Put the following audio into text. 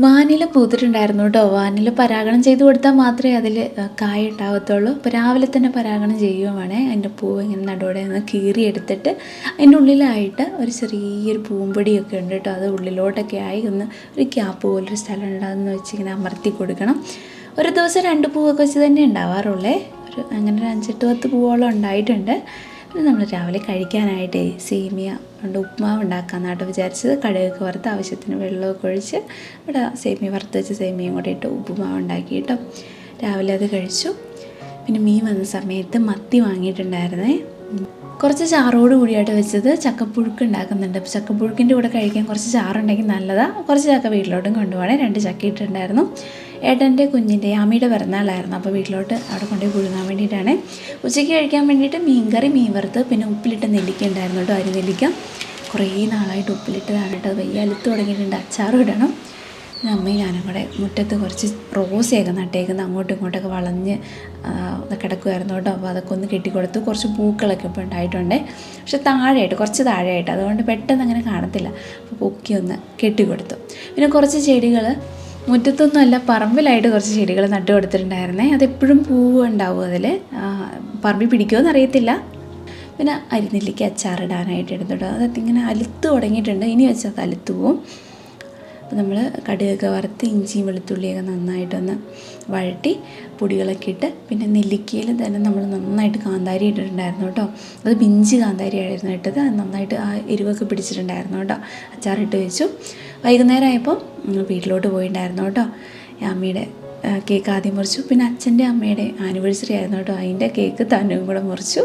Vanilla പൂത്തിട്ടുണ്ടായിരുന്നു കേട്ടോ. Vanilla പരാഗണം ചെയ്ത് കൊടുത്താൽ മാത്രമേ അതിൽ കായ ഉണ്ടാവത്തുള്ളൂ. അപ്പോൾ രാവിലെ തന്നെ പരാഗണം ചെയ്യുവാണേ. അതിന്റെ പൂവ് ഇങ്ങനെ നടുവിടെ നിന്ന് കീറി എടുത്തിട്ട് അതിന്റെ ഉള്ളിലായിട്ട് ഒരു ചെറിയൊരു പൂമ്പൊടിയൊക്കെ ഉണ്ട് കേട്ടോ. അത് ഉള്ളിലോട്ടൊക്കെ ആയി ഒന്ന് ഒരു ക്യാപ്പ് പോലൊരു സ്ഥലം ഉണ്ടാകുന്ന വെച്ച് ഇങ്ങനെ അമർത്തി കൊടുക്കണം. ഒരു ദിവസം രണ്ട് പൂവൊക്കെ വെച്ച് തന്നെ ഉണ്ടാവാറുള്ളേ. ഒരു അങ്ങനെ ഒരു അഞ്ചെട്ട് പത്ത് പൂവോളം ഉണ്ടായിട്ടുണ്ട്. പിന്നെ നമ്മൾ രാവിലെ കഴിക്കാനായിട്ട് സേമിയ ഉണ്ട് ഉപ്മാവ് ഉണ്ടാക്കാമെന്നാട്ടോ വിചാരിച്ചത്. കടുകൊക്കെ വറുത്ത് ആവശ്യത്തിന് വെള്ളമൊക്കെ ഒഴിച്ച് ഇവിടെ സേമിയ വറുത്ത് വെച്ച് സേമിയയും കൂടെ ഇട്ട് ഉപ്പുമാവ് ഉണ്ടാക്കി കേട്ടോ. രാവിലെ അത് കഴിച്ചു. പിന്നെ മീൻ വന്ന സമയത്ത് മത്തി വാങ്ങിയിട്ടുണ്ടായിരുന്നേ. കുറച്ച് ചാറോട് കൂടിയായിട്ട് വെച്ചത് ചക്കപ്പുഴുക്ക് ഉണ്ടാക്കുന്നുണ്ട്. അപ്പോൾ ചക്കപ്പുഴുക്കിന്റെ കൂടെ കഴിക്കാൻ കുറച്ച് ചാറുണ്ടെങ്കിൽ നല്ലതാണ് കുറച്ച് ചക്ക വീട്ടിലോട്ടും കൊണ്ടുപോകണേ. രണ്ട് ചക്ക ഇട്ടിട്ടുണ്ടായിരുന്നു. ഏട്ടന്റെ കുഞ്ഞിന്റെ അമ്മയുടെ പിറന്നാളായിരുന്നു. അപ്പോൾ വീട്ടിലോട്ട് അവിടെ കൊണ്ടുപോയി പുഴുങ്ങാൻ വേണ്ടിയിട്ടാണ്. ഉച്ചയ്ക്ക് കഴിക്കാൻ വേണ്ടിയിട്ട് മീൻകറി മീൻ വറുത്ത് പിന്നെ ഉപ്പിലിട്ട നെല്ലിക്ക ഉണ്ടായിരുന്നു കേട്ടോ. അരി നെല്ലിക്ക. കുറേ നാളായിട്ട് ഉപ്പിലിട്ടതാണ് കേട്ടോ. വയ്യ അലുത്ത് തുടങ്ങിയിട്ടുണ്ട്. അച്ചാറും ഇടണം. അമ്മയും ഞാനും കൂടെ മുറ്റത്ത് കുറച്ച് റോസയൊക്കെ നട്ടേക്കുന്നത് അങ്ങോട്ടും ഇങ്ങോട്ടൊക്കെ വളഞ്ഞ് കിടക്കുമായിരുന്നു കേട്ടോ. അപ്പോൾ അതൊക്കെ ഒന്ന് കെട്ടിക്കൊടുത്തു. കുറച്ച് പൂക്കളൊക്കെ ഇപ്പോൾ ഉണ്ടായിട്ടുണ്ട്. പക്ഷെ താഴെയായിട്ട് കുറച്ച് താഴെയായിട്ട്. അതുകൊണ്ട് പെട്ടെന്ന് അങ്ങനെ കാണത്തില്ല. അപ്പോൾ പൊക്കി ഒന്ന് കെട്ടിക്കൊടുത്തു. പിന്നെ കുറച്ച് ചെടികൾ മുറ്റത്തൊന്നുമല്ല പറമ്പിലായിട്ട് കുറച്ച് ചെടികൾ നട്ടു കൊടുത്തിട്ടുണ്ടായിരുന്നേ. അതെപ്പോഴും പൂവ് ഉണ്ടാവും അതിൽ. പറമ്പിൽ പിടിക്കുമോ അറിയത്തില്ല. പിന്നെ അരിനെല്ലിക്ക് അച്ചാറിടാനായിട്ട് എടുത്തിട്ട് അതൊക്കെ ഇങ്ങനെ അലുത്ത് തുടങ്ങിയിട്ടുണ്ട്. ഇനി വെച്ചാൽ അലുത്ത് പോവും. അപ്പോൾ നമ്മൾ കടുകൊക്കെ വറുത്ത് ഇഞ്ചിയും വെളുത്തുള്ളിയൊക്കെ നന്നായിട്ടൊന്ന് വഴട്ടി പൊടികളൊക്കെ ഇട്ട് പിന്നെ നെല്ലിക്കയിൽ തന്നെ നമ്മൾ നന്നായിട്ട് കാന്താരി ഇട്ടിട്ടുണ്ടായിരുന്നു കേട്ടോ. അത് പിഞ്ച് കാന്താരി ആയിരുന്നു ഇട്ടത്. അത് നന്നായിട്ട് ആ എരിവൊക്കെ പിടിച്ചിട്ടുണ്ടായിരുന്നു കേട്ടോ. അച്ചാറിട്ട് വെച്ചു. വൈകുന്നേരം ആയപ്പോൾ വീട്ടിലോട്ട് പോയിട്ടുണ്ടായിരുന്നു കേട്ടോ. അമ്മയുടെ കേക്ക് ആദ്യം മുറിച്ചു. പിന്നെ അച്ഛന്റെ അമ്മയുടെ ആനിവേഴ്സറി ആയിരുന്നു കേട്ടോ. അതിന്റെ കേക്ക് തന്നെയും കൂടെ മുറിച്ചു.